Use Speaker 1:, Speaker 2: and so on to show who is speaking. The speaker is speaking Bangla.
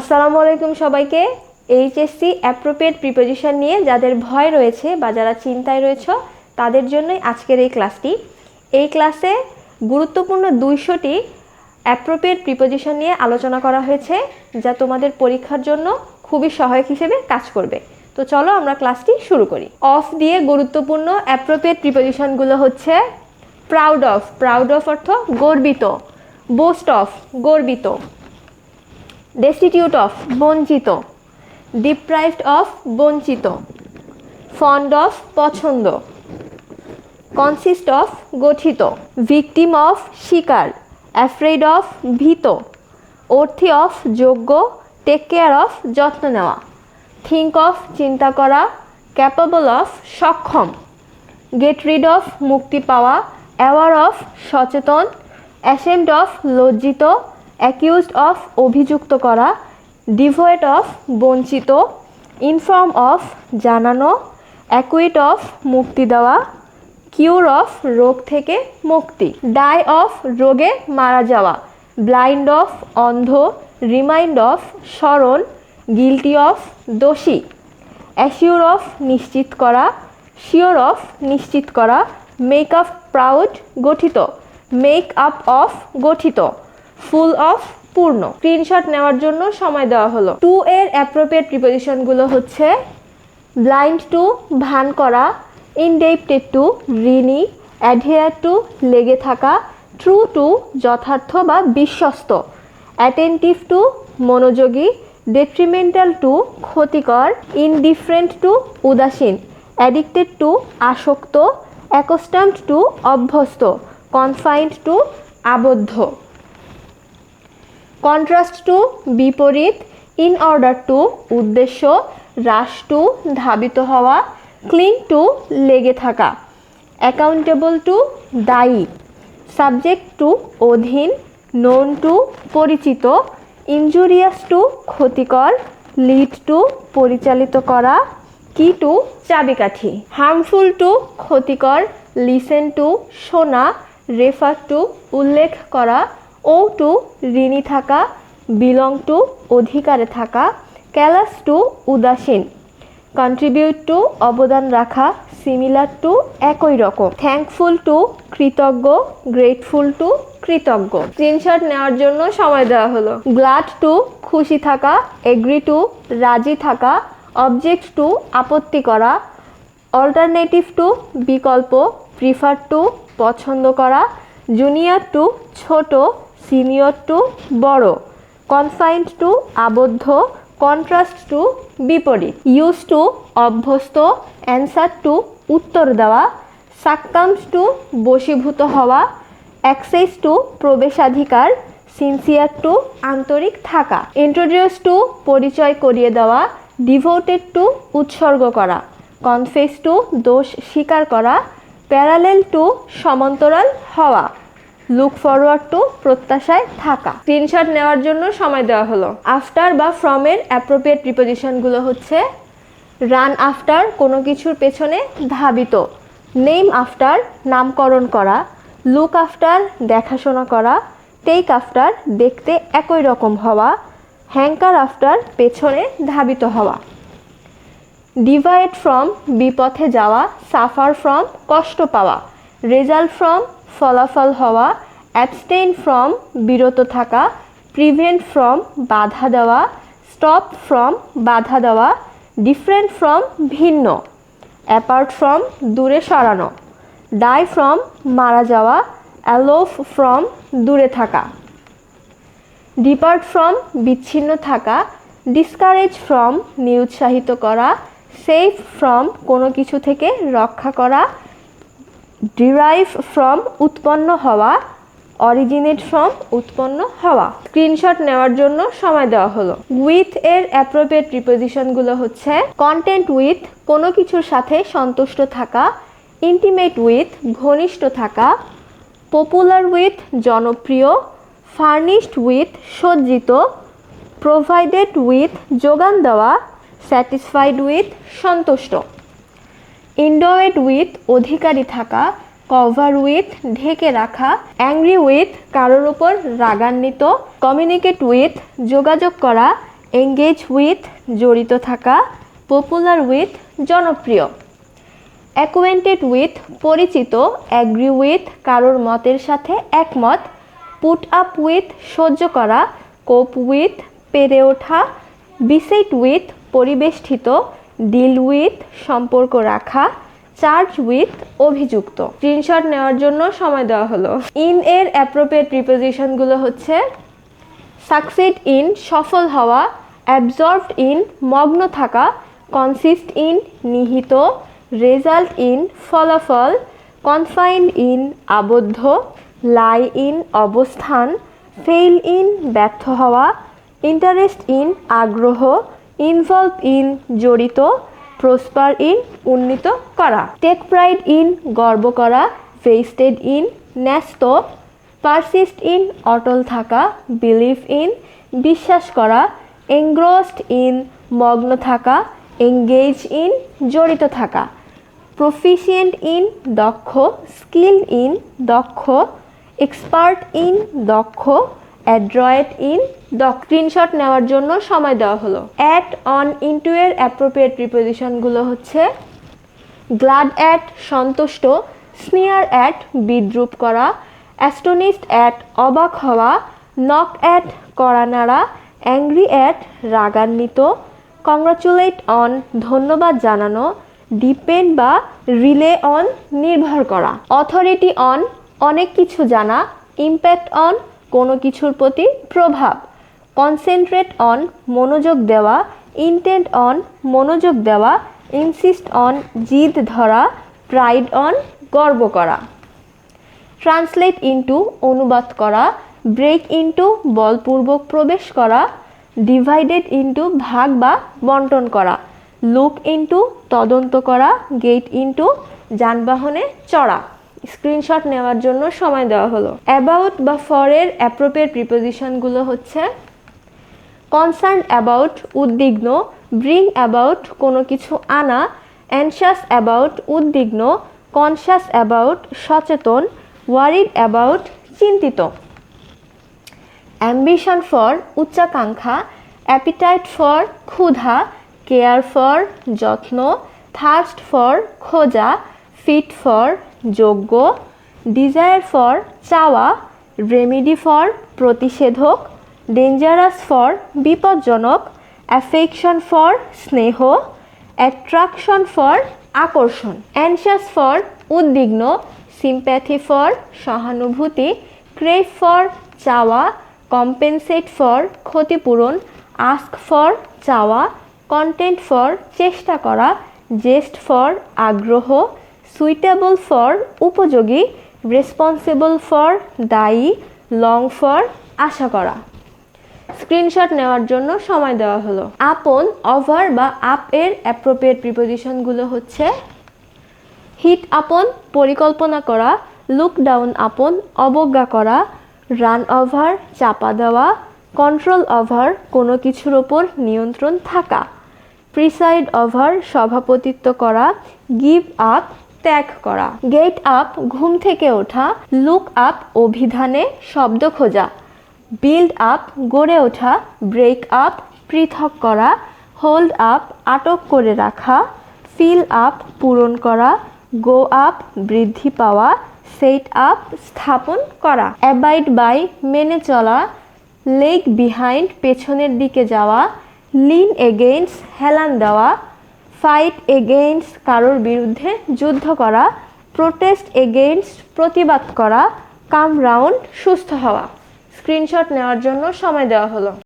Speaker 1: আসসালামু আলাইকুম সবাইকে। এইচএসসি অ্যাপ্রোপ্রিয়েট প্রিপোজিশন নিয়ে যাদের ভয় রয়েছে বা যারা চিন্তায় রয়েছে, তাদের জন্যই আজকের এই ক্লাসটি এই ক্লাসে গুরুত্বপূর্ণ দুইশোটি অ্যাপ্রোপ্রিয়েট প্রিপোজিশন নিয়ে আলোচনা করা হয়েছে, যা তোমাদের পরীক্ষার জন্য খুবই সহায়ক হিসেবে কাজ করবে। তো চলো আমরা ক্লাসটি শুরু করি। অফ দিয়ে গুরুত্বপূর্ণ অ্যাপ্রোপ্রিয়েট প্রিপোজিশনগুলো হচ্ছে প্রাউড অফ প্রাউড অফ অর্থ গর্বিত। বোস্ট অফ গর্বিত। ডেস্টিটিউট অফ বঞ্চিত ডিপ্রাইভড অফ বঞ্চিত ফন্ড অফ পছন্দ কনসিস্ট অফ গঠিত ভিকটিম অফ শিকার অ্যাফ্রেড অফ ভীত অর্থি অফ যোগ্য টেক কেয়ার অফ যত্ন নেওয়া থিঙ্ক অফ চিন্তা করা ক্যাপাবল অফ সক্ষম গেট রিড অফ মুক্তি পাওয়া অ্যাওয়ার অফ সচেতন অ্যাসেমড অফ লজ্জিত অ্যাকিউজড অফ অভিযুক্ত করা ডিভোয়েট অফ বঞ্চিত ইনফর্ম অফ জানানো অ্যাকুইট অফ মুক্তি দেওয়া কিউর অফ রোগ থেকে মুক্তি ডাই অফ রোগে মারা যাওয়া ব্লাইন্ড অফ অন্ধ রিমাইন্ড অফ স্মরণ গিলটি অফ দোষী অ্যাসিওর অফ নিশ্চিত করা শিওর অফ নিশ্চিত করা মেক আপ প্রাউড গঠিত মেক আপ অফ গঠিত। ফুল অফ পূর্ণ। স্ক্রিনশট নেওয়ার জন্য সময় দেওয়া হলো। টু এর অ্যাপ্রোপ্রিয়েট প্রিপোজিশনগুলো হচ্ছে ব্লাইন্ড টু ভান করা ইনডেপটেড টু ঋণী অ্যাডহেয়ার টু লেগে থাকা ট্রু টু যথার্থ বা বিশ্বস্ত অ্যাটেন্টিভ টু মনোযোগী ডেট্রিমেন্টাল টু ক্ষতিকর ইনডিফারেন্ট টু উদাসীন অ্যাডিক্টেড টু আসক্ত অ্যাকোস্টাম্ড টু অভ্যস্ত কনফাইন্ড টু আবদ্ধ। কন্ট্রাস্ট টু বিপরীত ইন অর্ডার টু উদ্দেশ্য হ্রাস টু ধাবিত হওয়া ক্লিন টু লেগে থাকা। অ্যাকাউন্টেবল টু দায়ী। সাবজেক্ট টু অধীন নোন টু পরিচিত। ইনজুরিয়াস টু ক্ষতিকর। লিড টু পরিচালিত করা। কি টু চাবিকাঠি। হার্মফুল টু ক্ষতিকর। লিসেন টু শোনা। রেফার টু উল্লেখ করা। ও টু ঋণী থাকা, বিলং টু অধিকারে থাকা, ক্যালাস টু উদাসীন। কন্ট্রিবিউট টু অবদান রাখা, সিমিলার টু একই রকম। থ্যাঙ্কফুল টু কৃতজ্ঞ, গ্রেটফুল টু কৃতজ্ঞ। স্ক্রিনশট নেওয়ার জন্য সময় দেওয়া হলো। গ্লাড টু খুশি থাকা, এগ্রি টু রাজি থাকা, অবজেক্ট টু আপত্তি করা, অল্টারনেটিভ টু বিকল্প, প্রিফার টু পছন্দ করা, জুনিয়র টু ছোট সিনিয়র টু বড় কনফাইন্ড টু আবদ্ধ কন্ট্রাস্ট টু বিপরীত ইউজ টু অভ্যস্ত অ্যান্সার টু উত্তর দেওয়া সাক্কামস টু বশীভূত হওয়া অ্যাক্সেস টু প্রবেশাধিকার সিনসিয়ার টু আন্তরিক থাকা ইন্ট্রোডিউস টু পরিচয় করিয়ে দেওয়া ডিভোটেড টু উৎসর্গ করা কনফেস টু দোষ স্বীকার করা প্যারালেল টু সমান্তরাল হওয়া। লুক ফরওয়ার্ড টু প্রত্যাশায় থাকা। স্ক্রিনশট নেওয়ার জন্য সময় দেওয়া হলো। আফটার বা ফ্রমের অ্যাপ্রোপ্রিয়েট প্রিপোজিশনগুলো হচ্ছে রান আফটার কোনো কিছুর পেছনে ধাবিত। নেম আফটার নামকরণ করা লুক আফটার দেখাশোনা করা টেক আফটার দেখতে একই রকম হওয়া হ্যাঙ্কার আফটার পেছনে ধাবিত হওয়া। ডিভাইড ফ্রম বিপথে যাওয়া সাফার ফ্রম কষ্ট পাওয়া। রেজাল্ট ফ্রম ফলাফল হওয়া অ্যাবস্টেইন ফ্রম বিরত থাকা প্রিভেন্ট ফ্রম বাধা দেওয়া স্টপ ফ্রম বাধা দেওয়া ডিফারেন্ট ফ্রম ভিন্ন অ্যাপার্ট ফ্রম দূরে সরানো ডাই ফ্রম মারা যাওয়া অ্যালোফ ফ্রম দূরে থাকা ডিপার্ট ফ্রম বিচ্ছিন্ন থাকা ডিসকারেজ ফ্রম নিরুৎসাহিত করা সেফ ফ্রম কোনো কিছু থেকে রক্ষা করা ডিরাইভ ফ্রম উৎপন্ন হওয়া অরিজিনেট ফ্রম উৎপন্ন হওয়া। স্ক্রিনশট নেওয়ার জন্য সময় দেওয়া হলো। উইথ এর অ্যাপ্রোপ্রিয়েট প্রিপোজিশনগুলো হচ্ছে কন্টেন্ট উইথ কোনো কিছুর সাথে সন্তুষ্ট থাকা ইন্টিমেট উইথ ঘনিষ্ঠ থাকা পপুলার উইথ জনপ্রিয় ফার্নিশড উইথ সজ্জিত প্রোভাইডেড উইথ যোগান দেওয়া স্যাটিসফাইড উইথ সন্তুষ্ট। ইন্ডোয়েড উইথ অধিকারী থাকা কভার উইথ ঢেকে রাখা অ্যাংরি উইথ কারোর উপর রাগান্বিত কমিউনিকেট উইথ যোগাযোগ করা এঙ্গেজ উইথ জড়িত থাকা পপুলার উইথ জনপ্রিয় অ্যাকোয়েন্টেড উইথ পরিচিত অ্যাগ্রি উইথ কারোর মতের সাথে একমত পুট আপ উইথ সহ্য করা কোপ উইথ পেরে ওঠা বিসেট উইথ পরিবেষ্টিত ডিল উইথ, সম্পর্ক রাখা, চার্জ উইথ, অভিযুক্ত। স্ক্রিনশট নেওয়ার জন্য সময় দেওয়া হলো। ইন এর অ্যাপ্রোপ্রিয়েট প্রিপোজিশনগুলো হচ্ছে সাকসিড ইন সফল হওয়া অ্যাবজর্বড ইন মগ্ন থাকা কনসিস্ট ইন নিহিত রেজাল্ট ইন ফলাফল কনফাইন্ড ইন আবদ্ধ লাই ইন অবস্থান ফেইল ইন ব্যর্থ হওয়া ইন্টারেস্ট ইন আগ্রহ ইনভলভ ইন, জড়িত, প্রসপার ইন, উন্নীত করা। টেক প্রাইড ইন, গর্ব করা। ফেস্টেড ইন, ন্যস্ত। পারসিস্ট ইন, অটল থাকা। বিলিভ ইন, বিশ্বাস করা। এনগ্রসড ইন, মগ্ন থাকা। এঙ্গেজ ইন, জড়িত থাকা। প্রফিসিয়েন্ট ইন, দক্ষ। স্কিল ইন, দক্ষ। এক্সপার্ট ইন, দক্ষ। অ্যাড্রয়েড ইন দক্ষ স্ক্রিনশট নেওয়ার জন্য সময় দেওয়া হলো। অ্যাট অন ইন্টু এর অ্যাপ্রোপ্রিয়েট প্রিপোজিশনগুলো হচ্ছে গ্লাড অ্যাট সন্তুষ্ট, স্নিয়ার অ্যাট বিদ্রুপ করা, অ্যাস্টোনিস্ট অ্যাট অবাক হওয়া, নক অ্যাট কড়া নাড়া, অ্যাংরি অ্যাট রাগান্বিত, কংগ্রাচুলেট অন ধন্যবাদ জানানো ডিপেন্ড বা রিলে অন নির্ভর করা, অথরিটি অন অনেক কিছু জানা, ইম্প্যাক্ট অন কোনো কিছুর প্রতি প্রভাব। কনসেন্ট্রেট অন মনোযোগ দেওয়া ইন্টেন্ট অন মনোযোগ দেওয়া ইনসিস্ট অন জিদ ধরা প্রাইড অন গর্ব করা। ট্রান্সলেট ইনটু অনুবাদ করা ব্রেক ইনটু বলপূর্বক প্রবেশ করা ডিভাইডেড ইনটু ভাগ বা বন্টন করা লুক ইনটু তদন্ত করা গেট ইনটু যানবাহনে চড়া। স্ক্রিনশট নেওয়ার জন্য সময় দেওয়া হলো। অ্যাবাউট বা ফরের অ্যাপ্রোপ্রিয়েট প্রিপোজিশনগুলো হচ্ছে কনসার্ন অ্যাবাউট উদ্বিগ্ন ব্রিং অ্যাবাউট কোনো কিছু আনা অ্যানশাস অ্যাবাউট উদ্বিগ্ন কনশাস অ্যাবাউট সচেতন ওয়ারিড অ্যাবাউট চিন্তিত। অ্যাম্বিশন ফর উচ্চাকাঙ্ক্ষা অ্যাপিটাইট ফর ক্ষুধা কেয়ার ফর যত্ন থার্স্ট ফর খোঁজা ফিট ফর যোগ্য। ডিজায়ার ফর চাওয়া। রেমিডি ফর প্রতিষেধক। ডেঞ্জারাস ফর বিপজ্জনক। অ্যাফেকশন ফর স্নেহ। অ্যাট্রাকশন ফর আকর্ষণ। অ্যানশাস ফর উদ্বিগ্ন। সিম্প্যাথি ফর সহানুভূতি। ক্রেভ ফর চাওয়া। কম্পেনসেট ফর ক্ষতিপূরণ। আস্ক ফর চাওয়া। কন্টেন্ট ফর চেষ্টা করা। জেস্ট ফর আগ্রহ। সুইটেবল ফর উপযোগী রেসপন্সিবল ফর দায়ী লং ফর আশা করা। স্ক্রিনশট নেওয়ার জন্য সময় দেওয়া হলো। আপন ওভার বা আপ এর অ্যাপ্রোপ্রিয়েট প্রিপোজিশনগুলো হচ্ছে হিট আপন পরিকল্পনা করা লুক ডাউন আপন অবজ্ঞা করা রান ওভার চাপা দেওয়া কন্ট্রোল ওভার কোনো কিছুর ওপর নিয়ন্ত্রণ থাকা প্রিসাইড ওভার সভাপতিত্ব করা গিভ আপ ত্যাগ করা। গেট আপ, ঘুম থেকে ওঠা, লুক আপ, অভিধানে শব্দ খোঁজা। বিল্ড আপ, গড়ে ওঠা, ব্রেক আপ, পৃথক করা। হোল্ড আপ, আটক করে রাখা। ফিল আপ, পূরণ করা। গো আপ, বৃদ্ধি পাওয়া। সেট আপ, স্থাপন করা। অ্যাবাইড বাই, মেনে চলা। লেগ বিহাইন্ড, পেছনের দিকে যাওয়া। লিন এগেইনস্ট, হেলান দেওয়া। ফাইট এগেইনস্ট কারোর বিরুদ্ধে যুদ্ধ করা প্রোটেস্ট এগেইনস্ট প্রতিবাদ করা কাম রাউন্ড সুস্থ হওয়া। স্ক্রিনশট নেওয়ার জন্য সময় দেওয়া হলো।